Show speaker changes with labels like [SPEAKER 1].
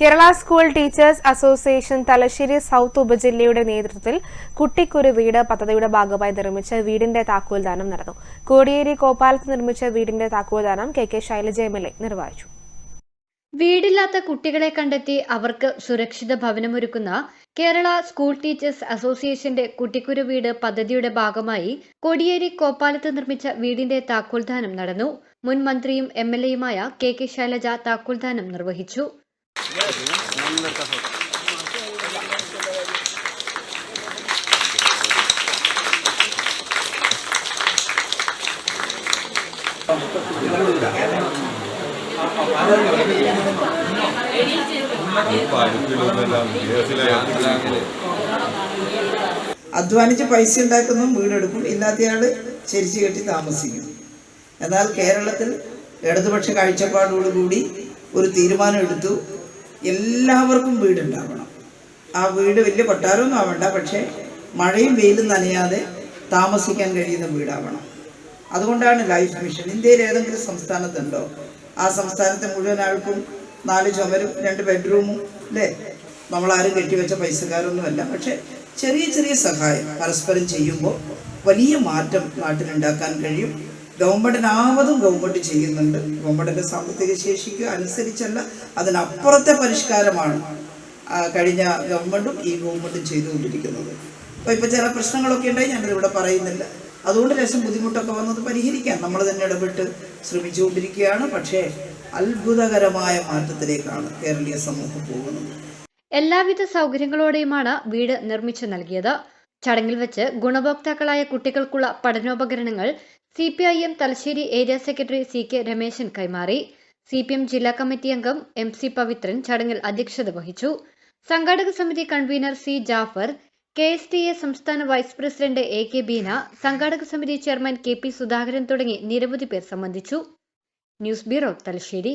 [SPEAKER 1] Kerala school teachers association Thalassery south ഉപജില്ലയുടെ നേതൃത്വത്തിൽ കുട്ടിക്കൊരു വീട് പദ്ധതിയുടെ ഭാഗമായി നിർമ്മിച്ച വീടിന്റെ താക്കോൽദാനം നടന്നു. കോടിയേരി കോപ്പാലത്ത് നിർമ്മിച്ച വീടിന്റെ താക്കോൽദാനം K K Shailaja M L A നിർവഹിച്ചു.
[SPEAKER 2] വീടില്ലാത്ത കുട്ടികളെ കണ്ടെത്തി അവർക്ക് സുരക്ഷിത ഭവനമൊരുക്കുന്ന കേരള സ്കൂൾ ടീച്ചേഴ്സ് അസോസിയേഷന്റെ കുട്ടിക്കുരു വീട് പദ്ധതിയുടെ ഭാഗമായി കോടിയേരി കോപ്പാലത്ത് നിർമ്മിച്ച വീടിന്റെ താക്കോൽദാനം നടന്നു. മുൻ മന്ത്രിയും എം എൽ എയുമായ കെ കെ ശൈലജ താക്കോൽദാനം നിർവഹിച്ചു.
[SPEAKER 3] അധ്വാനിച്ച് പൈസ ഉണ്ടാക്കുന്നു വീടെടുക്കും. ഇല്ലാത്തയാൾ ചരിച്ചു കെട്ടി താമസിക്കും. എന്നാൽ കേരളത്തിൽ ഇടതുപക്ഷ കാഴ്ചപ്പാടോടുകൂടി ഒരു തീരുമാനം എടുത്തു എല്ലാവർക്കും വീടുണ്ടാവണം. ആ വീട് വലിയ കൊട്ടാരമൊന്നും ആവണ്ട പക്ഷേ മഴയും വെയിലും നനയാതെ താമസിക്കാൻ കഴിയുന്ന വീടാവണം. അതുകൊണ്ടാണ് ലൈഫ് മിഷൻ. ഇന്ത്യയിൽ ഏതെങ്കിലും സംസ്ഥാനത്തുണ്ടോ? ആ സംസ്ഥാനത്തെ മുഴുവൻ ആൾക്കും നാല് ചുമരും രണ്ട് ബെഡ്റൂമും അല്ലേ? നമ്മളാരും കെട്ടിവെച്ച പൈസക്കാരൊന്നുമല്ല. പക്ഷേ ചെറിയ ചെറിയ സഹായം പരസ്പരം ചെയ്യുമ്പോൾ വലിയ മാറ്റം നാട്ടിലുണ്ടാക്കാൻ കഴിയും. ഗവൺമെന്റിനാവതും ഗവൺമെന്റ് ചെയ്യുന്നുണ്ട്. ഗവൺമെന്റിന്റെ സാമ്പത്തിക ശേഷിക്ക് അനുസരിച്ചല്ല അതിനപ്പുറത്തെ പരിഷ്കാരമാണ് കഴിഞ്ഞ ഗവൺമെന്റും ഈ ഗവൺമെന്റും ചെയ്തുകൊണ്ടിരിക്കുന്നത്. അപ്പോൾ ഇപ്പോൾ ചില പ്രശ്നങ്ങളൊക്കെ ഉണ്ടായി ഞാനത് ഇവിടെ പറയുന്നില്ല. അതുകൊണ്ട് ലേശം ബുദ്ധിമുട്ടൊക്കെ വന്നത് പരിഹരിക്കാൻ നമ്മൾ തന്നെ ഇടപെട്ട് ശ്രമിച്ചുകൊണ്ടിരിക്കുകയാണ് പക്ഷേ അത്ഭുതകരമായ മാറ്റത്തിലേക്കാണ് കേരളീയ സമൂഹം പോകുന്നത്.
[SPEAKER 2] എല്ലാവിധ സൗകര്യങ്ങളോടെയുമാണ് വീട് നിർമ്മിച്ചു നൽകിയത്. ചടങ്ങിൽ വെച്ച് ഗുണഭോക്താക്കളായ കുട്ടികൾക്കുള്ള പഠനോപകരണങ്ങൾ C P I M Thalassery area secretary C K Rameshan കൈമാറി. സി പി എം ജില്ലാ കമ്മിറ്റി അംഗം എം സി പവിത്രൻ ചടങ്ങിൽ അധ്യക്ഷത വഹിച്ചു. സംഘാടക സമിതി convener C Jafar K S T A സംസ്ഥാന vice president A K Beena സംഘാടക സമിതി ചെയർമാൻ കെ പി സുധാകരൻ തുടങ്ങി നിരവധി പേർ സംബന്ധിച്ചു. News bureau Thalassery.